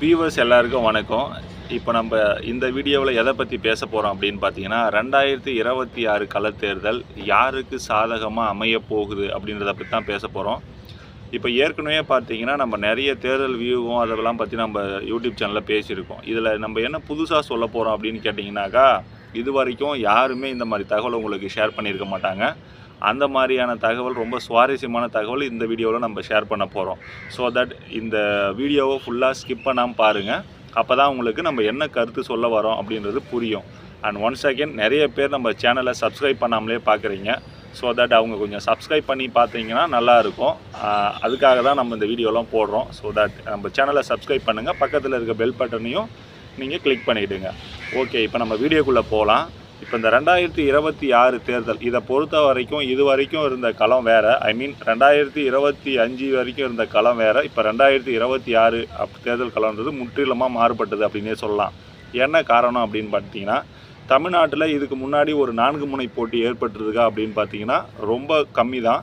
Viewers எல்லாருக்கும் வணக்கம். இப்போ நம்ம இந்த வீடியோவில் எதை பற்றி பேச போகிறோம் அப்படின்னு பார்த்தீங்கன்னா ரெண்டாயிரத்தி இருபத்தி ஆறு களத்தேர்தல் யாருக்கு சாதகமாக அமைய போகுது அப்படின்றத பற்றி தான் பேச போகிறோம் இப்போ ஏற்கனவே பார்த்தீங்கன்னா நம்ம நிறைய தேர்தல் வியூவும் அதெல்லாம் பற்றி நம்ம யூடியூப் சேனலில் பேசியிருக்கோம். இதில் நம்ம என்ன புதுசாக சொல்ல போகிறோம் அப்படின்னு கேட்டிங்கனாக்கா இது வரைக்கும் யாருமே இந்த மாதிரி தகவல் உங்களுக்கு ஷேர் பண்ணியிருக்க மாட்டாங்க. அந்த மாதிரியான தகவல் ரொம்ப சுவாரஸ்யமான தகவல் இந்த வீடியோவில் நம்ம ஷேர் பண்ண போகிறோம் ஸோ தட் இந்த வீடியோவை ஃபுல்லாக ஸ்கிப் பண்ணாமல் பாருங்கள் அப்போ தான் உங்களுக்கு நம்ம என்ன கருத்து சொல்ல வரோம் அப்படின்றது புரியும். அண்ட் ஒன்ஸ் அகேன் நிறைய பேர் நம்ம சேனலை சப்ஸ்கிரைப் பண்ணாமலே பார்க்குறீங்க ஸோ தட் அவங்க கொஞ்சம் சப்ஸ்கிரைப் பண்ணி பார்த்தீங்கன்னா நல்லாயிருக்கும் அதுக்காக தான் நம்ம இந்த வீடியோலாம் போடுறோம். ஸோ தட் நம்ம சேனலை சப்ஸ்கிரைப் பண்ணுங்கள் பக்கத்தில் இருக்க பெல் பட்டனையும் நீங்கள் கிளிக் பண்ணிவிடுங்க ஓகே இப்போ நம்ம வீடியோக்குள்ளே போகலாம் இப்போ இந்த ரெண்டாயிரத்தி இருபத்தி ஆறு தேர்தல் இதை பொறுத்த வரைக்கும் இது வரைக்கும் இருந்த களம் வேறு. ஐ மீன் ரெண்டாயிரத்தி இருபத்தி அஞ்சு வரைக்கும் இருந்த களம் வேறு. இப்போ ரெண்டாயிரத்தி இருபத்தி ஆறு அப் தேர்தல் களம்ன்றது முற்றிலுமாக மாறுபட்டது அப்படின்னே சொல்லலாம். என்ன காரணம் அப்படின்னு பார்த்தீங்கன்னா தமிழ்நாட்டில் இதுக்கு முன்னாடி ஒரு நான்கு முனை போட்டி ஏற்பட்டிருக்கா அப்படின்னு பார்த்தீங்கன்னா ரொம்ப கம்மி தான்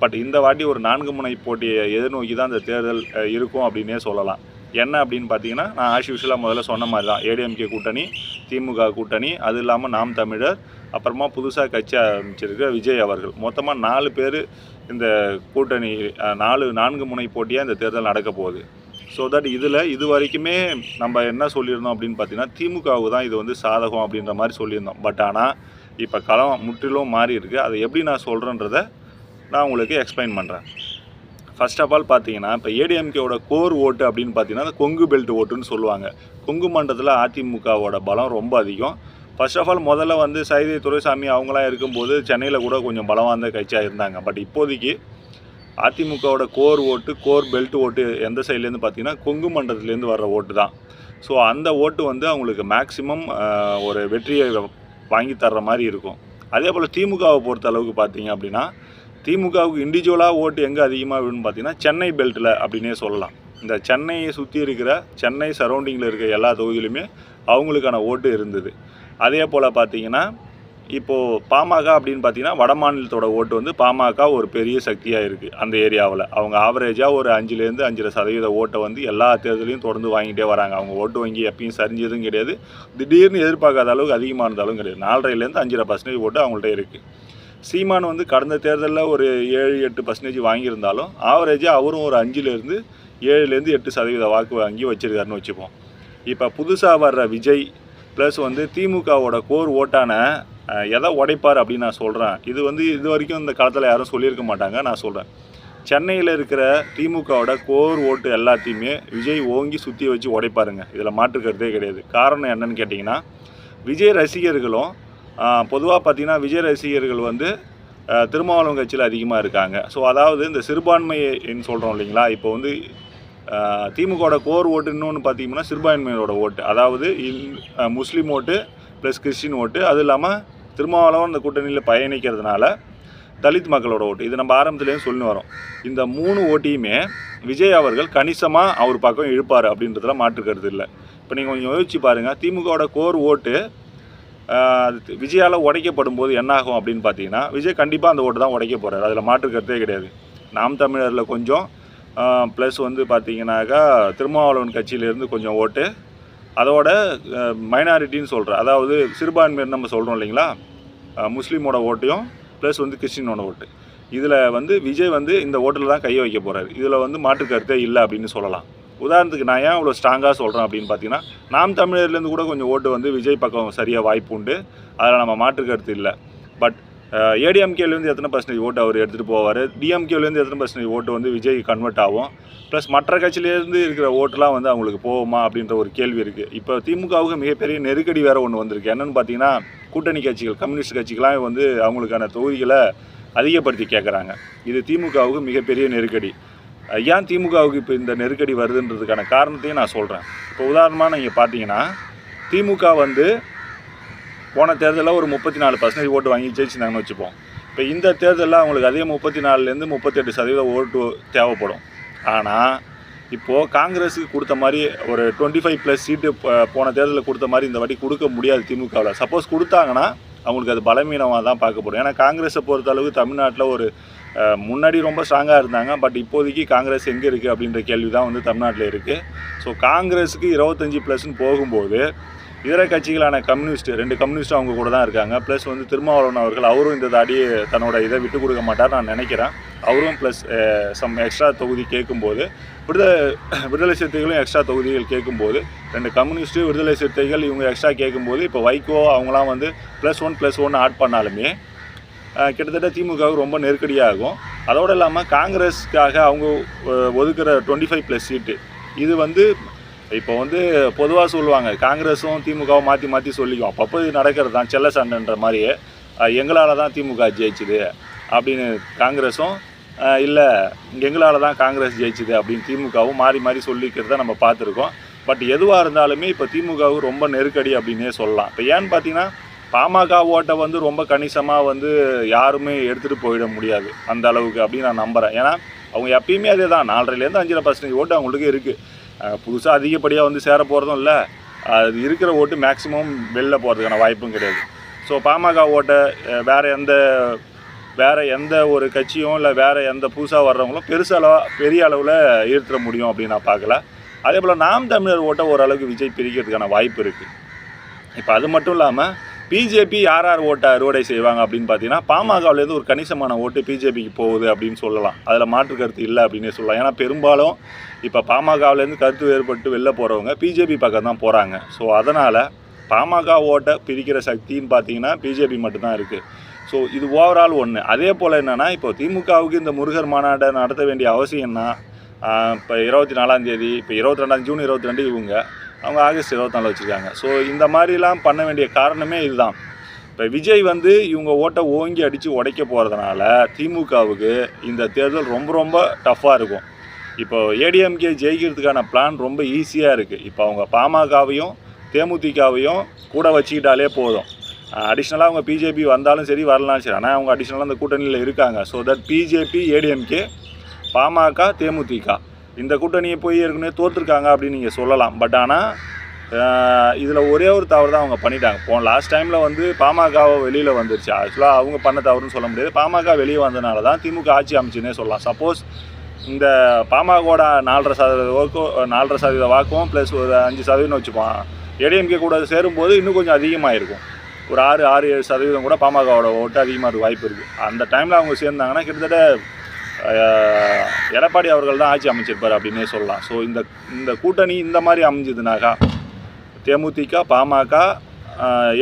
பட் இந்த வாட்டி ஒரு நான்கு முனை போட்டியை எதிர்நோக்கி தான் இந்த தேர்தல் இருக்கும் அப்படின்னே சொல்லலாம். என்ன அப்படின்னு பார்த்தீங்கன்னா நான் ஆஸ் யூஷுவலாக முதல்ல சொன்ன மாதிரி தான் ஏடிஎம்கே கூட்டணி திமுக கூட்டணி அது இல்லாமல் நாம் தமிழர் அப்புறமா புதுசாக கட்சி ஆரம்பிச்சிருக்க விஜய் அவர்கள். மொத்தமாக நாலு பேர் இந்த கூட்டணி நாலு நான்கு முனை போட்டியாக இந்த தேர்தல் நடக்க போகுது. ஸோ தட் இதில் இது வரைக்குமே நம்ம என்ன சொல்லியிருந்தோம் அப்படின்னு பார்த்தீங்கன்னா திமுகவுக்கு தான் இது வந்து சாதகம் அப்படின்ற மாதிரி சொல்லியிருந்தோம். பட் ஆனால் இப்போ களம் முற்றிலும் மாறி இருக்குது அதை எப்படி நான் சொல்கிறேன்றத நான் உங்களுக்கு எக்ஸ்பிளைன் பண்ணுறேன் ஃபர்ஸ்ட் ஆஃப் ஆல் பார்த்தீங்கன்னா இப்போ ஏடிஎம்கேவோட கோர் ஓட்டு அப்படின்னு பார்த்தீங்கன்னா அந்த கொங்கு பெல்ட் ஓட்டுன்னு சொல்லுவாங்க. கொங்கு மண்டலத்தில் அதிமுகவோட பலம் ரொம்ப அதிகம். ஃபர்ஸ்ட் ஆஃப் ஆல் முதல்ல வந்து சைதை துரைசாமி அவங்களாம் இருக்கும்போது சென்னையில் கூட கொஞ்சம் பலம் வாய்ந்த கட்சியாக இருந்தாங்க. பட் இப்போதைக்கு அதிமுகவோட கோர் ஓட்டு கோர் பெல்ட் ஓட்டு எந்த சைட்லேருந்து பார்த்தீங்கன்னா கொங்கு மண்டலத்துலேருந்து வர்ற ஓட்டு தான். ஸோ அந்த ஓட்டு வந்து அவங்களுக்கு மேக்சிமம் ஒரு வெற்றியை வாங்கி தர்ற மாதிரி இருக்கும். அதே போல் திமுகவை பொறுத்த அளவுக்கு பார்த்தீங்க அப்படின்னா திமுகவுக்கு இண்டிவிஜுவலாக ஓட்டு எங்கே அதிகமாக விழுன்னு பார்த்தீங்கன்னா சென்னை பெல்ட்டில் அப்படின்னே சொல்லலாம். இந்த சென்னையை சுற்றி இருக்கிற சென்னை சரௌண்டிங்கில் இருக்கிற எல்லா தொகுதியிலுமே அவங்களுக்கான ஓட்டு இருந்தது. அதே போல் பார்த்தீங்கன்னா இப்போது பாமக அப்படின்னு பார்த்தீங்கன்னா வட மாநிலத்தோட ஓட்டு வந்து பாமக ஒரு பெரிய சக்தியாக இருக்குது அந்த ஏரியாவில். அவங்க ஆவரேஜாக ஒரு அஞ்சுலேருந்து அஞ்சரை சதவீத ஓட்டை வந்து எல்லா தேர்தலையும் தொடர்ந்து வாங்கிட்டே வராங்க. அவங்க ஓட்டு வங்கி எப்பயும் சரிஞ்சதும் கிடையாது. திடீர்னு எதிர்பார்க்காத அளவுக்கு அதிகமாக இருந்தாலும் கிடையாது. நாலரைலேருந்து அஞ்சரை பர்சன்டேஜ் ஓட்டு அவங்கள்ட்ட இருக்குது சீமான் வந்து கடந்த தேர்தலில் ஒரு ஏழு எட்டு பர்சன்டேஜ் வாங்கியிருந்தாலும் ஆவரேஜாக அவரும் ஒரு அஞ்சுலேருந்து ஏழுலேருந்து எட்டு சதவீத வாக்கு வாங்கி வச்சிருக்காருன்னு வச்சுப்போம். இப்போ புதுசாக வர்ற விஜய் ப்ளஸ் வந்து திமுகவோட கோர் ஓட்டான எதை உடைப்பார் அப்படின்னு நான் சொல்கிறேன் இது வந்து இது வரைக்கும் இந்த காலத்தில் யாரும் சொல்லியிருக்க மாட்டாங்க நான் சொல்கிறேன் சென்னையில் இருக்கிற திமுகவோட கோர் ஓட்டு எல்லாத்தையுமே விஜய் ஓங்கி சுற்றி வச்சு உடைப்பாருங்க. இதில் மாற்றுக்கிறதே கிடையாது. காரணம் என்னன்னு கேட்டிங்கன்னா விஜய் ரசிகர்களும் பொதுவாக பார்த்தீங்கன்னா விஜய் ரசிகர்கள் வந்து திருமாவளவன் கட்சியில் அதிகமாக இருக்காங்க. ஸோ அதாவது இந்த சிறுபான்மைன்னு சொல்கிறோம் இல்லைங்களா? இப்போ வந்து திமுகவோட கோர் ஓட்டு இன்னொன்று பார்த்தீங்கன்னா சிறுபான்மையோட ஓட்டு. அதாவது இந்- முஸ்லீம் ஓட்டு ப்ளஸ் கிறிஸ்டின் ஓட்டு. அதுவும் இல்லாமல் திருமாவளவன் அந்த கூட்டணியில் பயணிக்கிறதுனால தலித் மக்களோட ஓட்டு. இது நம்ம ஆரம்பத்துலேருந்து சொல்லி வரோம். இந்த மூணு ஓட்டையுமே விஜய் அவர்கள் கணிசமாக அவர் பக்கம் இழுப்பார் அப்படின்றதுல மாற்றுக்கிறது இல்லை. இப்போ நீங்கள் கொஞ்சம் யோசிச்சு பாருங்கள் திமுகவோட கோர் ஓட்டு விஜயால் உடைக்கப்படும் போது என்னாகும் அப்படின்னு பார்த்தீங்கன்னா விஜய் கண்டிப்பாக அந்த ஓட்டு தான் உடைக்க போகிறார் அதில் மாற்றுக்கிறதே கிடையாது. நாம் தமிழரில் கொஞ்சம் ப்ளஸ் வந்து பார்த்தீங்கன்னாக்கா திருமாவளவன் கட்சியிலேருந்து கொஞ்சம் ஓட்டு அதோட மைனாரிட்டின்னு சொல்கிறேன் அதாவது சிறுபான்மையர் நம்ம சொல்கிறோம் இல்லைங்களா? முஸ்லீமோட ஓட்டையும் ப்ளஸ் வந்து கிறிஸ்டினோட ஓட்டு. இதில் வந்து விஜய் வந்து இந்த ஓட்டில் தான் கை வைக்க போகிறார் இதில் வந்து மாற்று கருத்தே இல்லை அப்படின்னு சொல்லலாம். உதாரணத்துக்கு நான் ஏன் இவ்வளோ ஸ்ட்ராங்காக சொல்கிறேன் அப்படின்னு பார்த்தீங்கன்னா நாம் தமிழர்லேருந்து கூட கொஞ்சம் ஓட்டு வந்து விஜய் பக்கம் சரியாக வாய்ப்பு உண்டு. அதில் நம்ம மாற்று கருத்து இல்லை. பட் ஏடிஎம்கேலேருந்து எத்தனை பர்சன்டேஜ் ஓட்டு அவர் எடுத்துகிட்டு போவார்? டிஎம்கேலேருந்து எத்தனை பர்சன்டேஜ் ஓட்டு வந்து விஜய் கன்வெர்ட் ஆகும்? ப்ளஸ் மற்ற கட்சியிலேருந்து இருக்கிற ஓட்டுலாம் வந்து அவங்களுக்கு போகுமா அப்படின்ற ஒரு கேள்வி இருக்குது இப்போ திமுகவுக்கு மிகப்பெரிய நெருக்கடி வேறு ஒன்று வந்திருக்கு. என்னென்னு பார்த்தீங்கன்னா கூட்டணி கட்சிகள் கம்யூனிஸ்ட் கட்சிகளாம் வந்து அவங்களுக்கான தொகுதிகளை அதிகப்படுத்தி கேட்குறாங்க இது திமுகவுக்கு மிகப்பெரிய நெருக்கடி. ஏன் திமுகவுக்கு இப்போ இந்த நெருக்கடி வருதுன்றதுக்கான காரணத்தையும் நான் சொல்கிறேன் இப்போ உதாரணமாக நீங்கள் பார்த்தீங்கன்னா திமுக வந்து போன தேர்தலில் ஒரு முப்பத்தி நாலு பர்சன்டேஜ் ஓட்டு வாங்கி ஜெயிச்சிருந்தாங்கன்னு வச்சுப்போம். இப்போ இந்த தேர்தலில் அவங்களுக்கு அதே முப்பத்தி நாலுலேருந்து முப்பத்தெட்டு சதவீத ஓட்டு தேவைப்படும். ஆனால் இப்போது காங்கிரஸுக்கு கொடுத்த மாதிரி ஒரு டுவெண்ட்டி ஃபைவ் ப்ளஸ் சீட்டு போன தேர்தலில் கொடுத்த மாதிரி இந்த வாட்டி கொடுக்க முடியாது திமுகவில். சப்போஸ் கொடுத்தாங்கன்னா அவங்களுக்கு அது பலவீனமாக தான் பார்க்கப்படும். ஏன்னா காங்கிரஸை பொறுத்த அளவுக்கு தமிழ்நாட்டில் ஒரு முன்னாடி ரொம்ப ஸ்ட்ராங்காக இருந்தாங்க பட் இப்போதைக்கு காங்கிரஸ் எங்கே இருக்குது அப்படின்ற கேள்வி தான் வந்து தமிழ்நாட்டில் இருக்குது ஸோ காங்கிரஸுக்கு இருபத்தஞ்சி ப்ளஸ்ன்னு போகும்போது இதர கட்சிகளான கம்யூனிஸ்ட் ரெண்டு கம்யூனிஸ்ட் அவங்க கூட தான் இருக்காங்க. ப்ளஸ் வந்து திருமாவளவன் அவர்கள் அவரும் இந்த தாடி தன்னோட இதை விட்டு கொடுக்க மாட்டார் நான் நினைக்கிறேன். அவரும் ப்ளஸ் சம் எக்ஸ்ட்ரா தொகுதி கேட்கும்போது விடுதலை விடுதலை சிறுத்தைகளும் எக்ஸ்ட்ரா தொகுதிகள் கேட்கும்போது ரெண்டு கம்யூனிஸ்ட்டு விடுதலை சிறுத்தைகள் இவங்க எக்ஸ்ட்ரா கேட்கும்போது இப்போ வைகோ அவங்களாம் வந்து plus one plus one add பண்ணாலுமே கிட்டத்தட்ட திமுகவுக்கு ரொம்ப நெருக்கடியாகும். அதோடு இல்லாமல் காங்கிரஸ்க்காக அவங்க ஒதுக்குற டுவெண்ட்டி ஃபைவ் ப்ளஸ் சீட்டு. இது வந்து இப்போ வந்து பொதுவாக சொல்லுவாங்க காங்கிரஸும் திமுகவும் மாற்றி மாற்றி சொல்லிக்கும். அப்பப்போ இது நடக்கிறது தான் செல்ல சண்டைன்ற மாதிரியே. எங்களால் தான் திமுக ஜெயிச்சுது அப்படின்னு காங்கிரஸும் இல்லை எங்களால் தான் காங்கிரஸ் ஜெயிச்சுது அப்படின்னு திமுகவும் மாறி மாறி சொல்லிக்கிறத நம்ம பார்த்துருக்கோம். பட் எதுவாக இருந்தாலுமே இப்போ திமுகவுக்கு ரொம்ப நெருக்கடி அப்படின்னே சொல்லலாம். இப்போ ஏன்னு பார்த்தீங்கன்னா பாமக ஓட்டை வந்து ரொம்ப கணிசமாக வந்து யாருமே எடுத்துகிட்டு போயிட முடியாது அந்த அளவுக்கு அப்படின்னு நான் நம்புகிறேன் ஏன்னா அவங்க எப்பயுமே அதே தான் நாலரைலேருந்து அஞ்சரை பர்சன்டேஜ் ஓட்டு அவங்களுக்கு இருக்குது புதுசாக அதிகப்படியாக வந்து சேர போகிறதும் இல்லை. அது இருக்கிற ஓட்டு மேக்ஸிமம் வெளில போகிறதுக்கான வாய்ப்பும் கிடையாது. ஸோ பாமக ஓட்டை வேறு எந்த வேறு எந்த ஒரு கட்சியும் இல்லை வேறு எந்த புதுசாக வர்றவங்களும் பெருசளவாக பெரிய அளவில் ஈர்த்திட முடியும் அப்படின்னு நான் பார்க்கல. அதே போல் நாம் தமிழர் ஓட்டை ஓரளவுக்கு விஜய் பிரிக்கிறதுக்கான வாய்ப்பு இருக்குது இப்போ அது மட்டும் இல்லாமல் பிஜேபி யார் யார் ஓட்டை அறுவடை செய்வாங்க அப்படின்னு பார்த்தீங்கன்னா பாமகவிலேருந்து ஒரு கணிசமான ஓட்டு பிஜேபிக்கு போகுது அப்படின்னு சொல்லலாம். அதில் மாற்று கருத்து இல்லை அப்படின்னே சொல்லலாம். ஏன்னா பெரும்பாலும் இப்போ பாமகவிலேருந்து கருத்து வேறுபட்டு வெளில போகிறவங்க பிஜேபி பக்கம் தான் போகிறாங்க ஸோ அதனால் பாமக ஓட்டை பிரிக்கிற சக்தின்னு பார்த்தீங்கன்னா பிஜேபி மட்டும்தான் இருக்குது ஸோ இது ஓவரால் ஒன்று அதே போல் என்னென்னா இப்போ திமுகவுக்கு இந்த முருகர் மாநாட்டை நடத்த வேண்டிய அவசியம்னா இப்போ இருபத்தி நாலாம் தேதி இப்போ இருபத்தி ரெண்டாம் ஜூன் இருபத்தி ரெண்டு இவங்க அவங்க ஆகஸ்ட் இருபத்தி வச்சுருக்காங்க. ஸோ இந்த மாதிரிலாம் பண்ண வேண்டிய காரணமே இதுதான். இப்போ விஜய் வந்து இவங்க ஓட்டை ஓங்கி அடித்து உடைக்க போகிறதுனால திமுகவுக்கு இந்த தேர்தல் ரொம்ப ரொம்ப டஃப்பாக இருக்கும். இப்போ ஏடிஎம்கே ஜெயிக்கிறதுக்கான பிளான் ரொம்ப ஈஸியாக இருக்குது இப்போ அவங்க பாமகவையும் தேமுதிகவையும் கூட வச்சுக்கிட்டாலே போதும். அடிஷ்னலாக அவங்க பிஜேபி வந்தாலும் சரி வரலாம் சரி. ஆனால் அவங்க அடிஷ்னலாக அந்த கூட்டணியில் இருக்காங்க. So that BJP ADMK PMK DMDK. இந்த கூட்டணியை போய் ஏற்கனவே தோற்றுருக்காங்க அப்படின்னு நீங்கள் சொல்லலாம். பட் ஆனால் இதில் ஒரே ஒரு தவறு தான் அவங்க பண்ணிட்டாங்க. போன லாஸ்ட் டைமில் வந்து பாமகவை வெளியில் வந்துருச்சு. ஆக்சுவலாக அவங்க பண்ண தவறுன்னு சொல்ல முடியாது. பாமக வெளியே வந்தனால தான் திமுக ஆட்சி அமைச்சுன்னே சொல்லலாம். சப்போஸ் இந்த பாமகோட நாலரை சதவீத வாக்கும் நாலரை சதவீத வாக்கும் ப்ளஸ் ஒரு அஞ்சு சதவீதம் வச்சுப்போம் ஏடிஎம்கே கூட சேரும்போது இன்னும் கொஞ்சம் அதிகமாக இருக்கும் ஒரு ஆறு ஆறு ஏழு சதவீதம் கூட பாமகவோட ஓட்டு அதிகமாக இருக்க வாய்ப்பு இருக்குது அந்த டைமில் அவங்க சேர்ந்தாங்கன்னா கிட்டத்தட்ட எடப்பாடி அவர்கள் தான் ஆட்சி அமைச்சிருப்பார் அப்படின்னே சொல்லலாம். ஸோ இந்த இந்த கூட்டணி இந்த மாதிரி அமைஞ்சதுனாக்கா தேமுதிக பாமக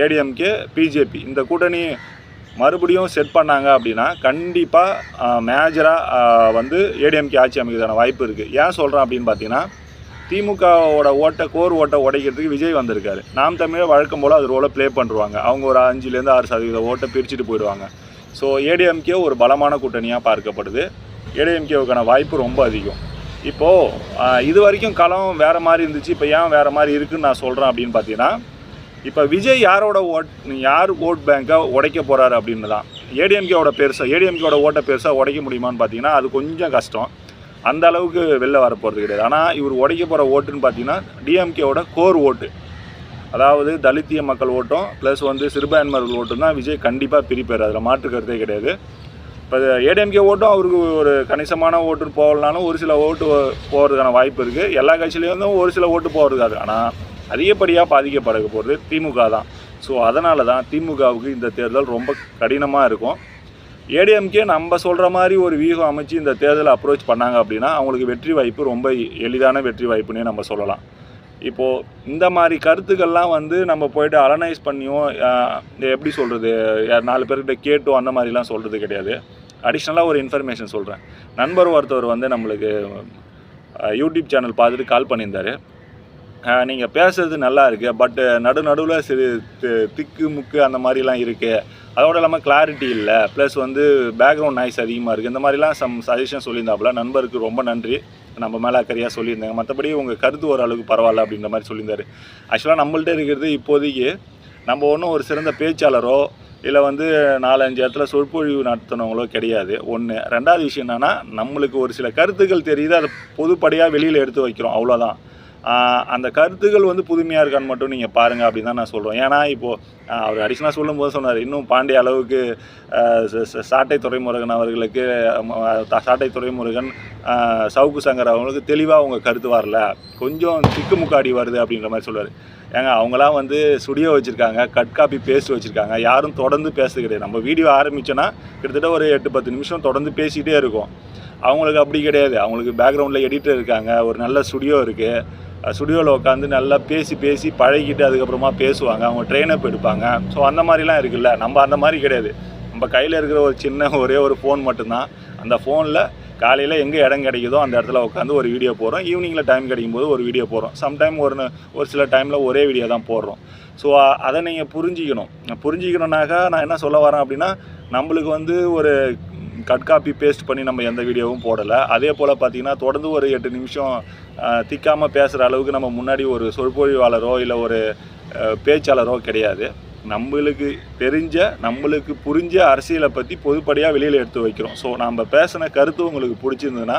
ஏடிஎம்கே பிஜேபி இந்த கூட்டணி மறுபடியும் செட் பண்ணாங்க அப்படின்னா கண்டிப்பாக மேஜராக வந்து ஏடிஎம்கே ஆட்சி அமைக்கிறதுக்கான வாய்ப்பு இருக்குது ஏன் சொல்கிறேன் அப்படின்னு பார்த்தீங்கன்னா திமுகவோட ஓட்டை கோர் ஓட்டை உடைக்கிறதுக்கு விஜய் வந்திருக்காரு. நாம் தமிழர் வழக்கம் போல் அது ரோலை ப்ளே பண்ணுருவாங்க அவங்க ஒரு அஞ்சுலேருந்து ஆறு சதவீத ஓட்டை பிரிச்சுட்டு போயிடுவாங்க. ஸோ ஏடிஎம்கே ஒரு பலமான கூட்டணியாக பார்க்கப்படுது. ஏடிஎம்கேவுக்கான வாய்ப்பு ரொம்ப அதிகம். இப்போது இது வரைக்கும் களம் வேறு மாதிரி இருந்துச்சு இப்போ ஏன் வேறு மாதிரி இருக்குதுன்னு நான் சொல்கிறேன் அப்படின்னு பார்த்தீங்கன்னா இப்போ விஜய் யாரோட ஓட் யார் ஓட் பேங்கை உடைக்க போகிறாரு அப்படின்னு தான் ஏடிஎம்கேவோட பெருசாக ஏடிஎம்கேவோட ஓட்டை பெருசாக உடைக்க முடியுமான்னு பார்த்தீங்கன்னா அது கொஞ்சம் கஷ்டம். அந்த அளவுக்கு வெளில வர போகிறது கிடையாது. ஆனால் இவர் உடைக்க போகிற ஓட்டுன்னு பார்த்தீங்கன்னா டிஎம்கேவோட கோர் ஓட்டு. அதாவது தலித்திய மக்கள் ஓட்டும் ப்ளஸ் வந்து சிறுபான்மையர்கள் ஓட்டும் தான் விஜய் கண்டிப்பாக பிரிப்பார். அதில் மாற்று கருத்தே கிடையாது. இப்போ ஏடிஎம்கே ஓட்டும் அவருக்கு ஒரு கணிசமான ஓட்டு போகலனாலும் ஒரு சில ஓட்டு போகிறதுக்கான வாய்ப்பு இருக்குது எல்லா கட்சியிலேருந்தும் ஒரு சில ஓட்டு போகிறதுக்காது ஆனால் அதிகப்படியாக பாதிக்கப்பட போகிறது திமுக தான். ஸோ அதனால தான் திமுகவுக்கு இந்த தேர்தல் ரொம்ப கடினமாக இருக்கும். ஏடிஎம்கே நம்ம சொல்கிற மாதிரி ஒரு வியூகம் அமைச்சு இந்த தேர்தலை அப்ரோச் பண்ணாங்க அப்படின்னா அவங்களுக்கு வெற்றி வாய்ப்பு ரொம்ப எளிதான வெற்றி வாய்ப்புன்னே நம்ம சொல்லலாம். இப்போது இந்த மாதிரி கருத்துக்கள்லாம் வந்து நம்ம போயிட்டு அலனைஸ் பண்ணியும் எப்படி சொல்கிறது நாலு பேர்கிட்ட கேட்டோம் அந்த மாதிரிலாம் சொல்கிறது கிடையாது. அடிஷ்னலாக ஒரு இன்ஃபர்மேஷன் சொல்கிறேன் நண்பர் ஒருத்தவர் வந்து நம்மளுக்கு யூடியூப் சேனல் பார்த்துட்டு கால் பண்ணியிருந்தார். நீங்கள் பேசுறது நல்லா இருக்குது பட்டு நடு நடுவில் சிறு திக்கு முக்கு அந்த மாதிரிலாம் இருக்குது அதோட இல்லாமல் கிளாரிட்டி இல்லை. ப்ளஸ் வந்து பேக்ரவுண்ட் நாய்ஸ் அதிகமாக இருக்குது இந்த மாதிரிலாம் சம் சஜஷன் சொல்லியிருந்தாப்புல. நண்பருக்கு ரொம்ப நன்றி. நம்ம மேலே அக்கறையாக சொல்லியிருந்தாங்க. மற்றபடி உங்கள் கருத்து ஓரளவுக்கு பரவாயில்ல அப்படின்ற மாதிரி சொல்லியிருந்தார். ஆக்சுவலாக நம்மள்ட்ட இருக்கிறது இப்போதைக்கு நம்ம ஒன்றும் ஒரு சிறந்த பேச்சாளரோ இல்லை வந்து நாலஞ்சு இடத்துல சொற்பொழிவு நடத்தினவங்களோ கிடையாது. ஒன்று ரெண்டாவது விஷயம் என்னென்னா நம்மளுக்கு ஒரு சில கருத்துக்கள் தெரியுது அதை பொதுப்படையாக வெளியில் எடுத்து வைக்கிறோம் அவ்வளோதான். அந்த கருத்துக்கள் வந்து புதுமையாக இருக்கான்னு மட்டும் நீங்கள் பாருங்கள் அப்படின்னு தான் நான் சொல்கிறோம் ஏன்னா இப்போது அவர் அடிஷனாக சொல்லும்போது சொன்னார் இன்னும் பாண்டிய அளவுக்கு சாட்டை துறைமுருகன் அவர்களுக்கு சாட்டை துறைமுருகன் சவுக்கு சங்கர் அவங்களுக்கு தெளிவாக அவங்க கருத்து வரல. கொஞ்சம் திக்குமுக்காடி வருது அப்படின்ற மாதிரி சொல்லுவார். ஏங்க அவங்களாம் வந்து ஸ்டுடியோ வச்சுருக்காங்க கட் காப்பி பேஸ்ட் வச்சுருக்காங்க யாரும் தொடர்ந்து பேசுறது கிடையாது. நம்ம வீடியோ ஆரம்பித்தோன்னா கிட்டத்தட்ட ஒரு எட்டு பத்து நிமிஷம் தொடர்ந்து பேசிகிட்டே இருக்கும். அவங்களுக்கு அப்படி கிடையாது. அவங்களுக்கு பேக்ரவுண்டில் எடிட்டர் இருக்காங்க ஒரு நல்ல ஸ்டுடியோ இருக்குது ஸ்டுடியோவில் உட்காந்து நல்லா பேசி பேசி பழகிட்டு அதுக்கப்புறமா பேசுவாங்க அவங்க ட்ரெயினப் எடுப்பாங்க. ஸோ அந்த மாதிரிலாம் இருக்குல்ல. நம்ம அந்த மாதிரி கிடையாது. நம்ம கையில் இருக்கிற ஒரு சின்ன ஒரே ஒரு ஃபோன் மட்டும்தான். அந்த ஃபோனில் காலையில் எங்கே இடம் கிடைக்குதோ அந்த இடத்துல உட்காந்து ஒரு வீடியோ போடுறோம். ஈவினிங்கில் டைம் கிடைக்கும் போது ஒரு வீடியோ போடுறோம். சம்டைம் ஒரு ஒரு சில டைமில் ஒரே வீடியோ தான் போடுறோம். ஸோ அதை நீங்கள் புரிஞ்சிக்கணும். புரிஞ்சிக்கணுன்னாக்கா நான் என்ன சொல்ல வரேன் அப்படின்னா நம்மளுக்கு வந்து ஒரு கட் காப்பி பேஸ்ட் பண்ணி நம்ம எந்த வீடியோவும் போடலை. அதே போல் பார்த்தீங்கன்னா தொடர்ந்து ஒரு எட்டு நிமிஷம் திக்காமல் பேசுகிற அளவுக்கு நம்ம முன்னாடி ஒரு சொற்பொழிவாளரோ இல்லை ஒரு பேச்சாளரோ கிடையாது. நம்மளுக்கு தெரிஞ்ச நம்மளுக்கு புரிஞ்ச அரசியலை பற்றி பொதுப்படியாக வெளியில் எடுத்து வைக்கிறோம். ஸோ நம்ம பேசின கருத்து உங்களுக்கு பிடிச்சிருந்ததுன்னா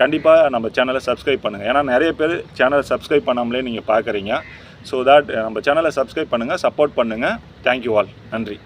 கண்டிப்பாக நம்ம சேனலை சப்ஸ்கிரைப் பண்ணுங்கள் ஏன்னா நிறைய பேர் சேனலை சப்ஸ்கிரைப் பண்ணாமலே நீங்கள் பார்க்குறீங்க ஸோ தட் நம்ம சேனலை சப்ஸ்கிரைப் பண்ணுங்கள் சப்போர்ட் பண்ணுங்கள் தேங்க்யூ ஆல் நன்றி.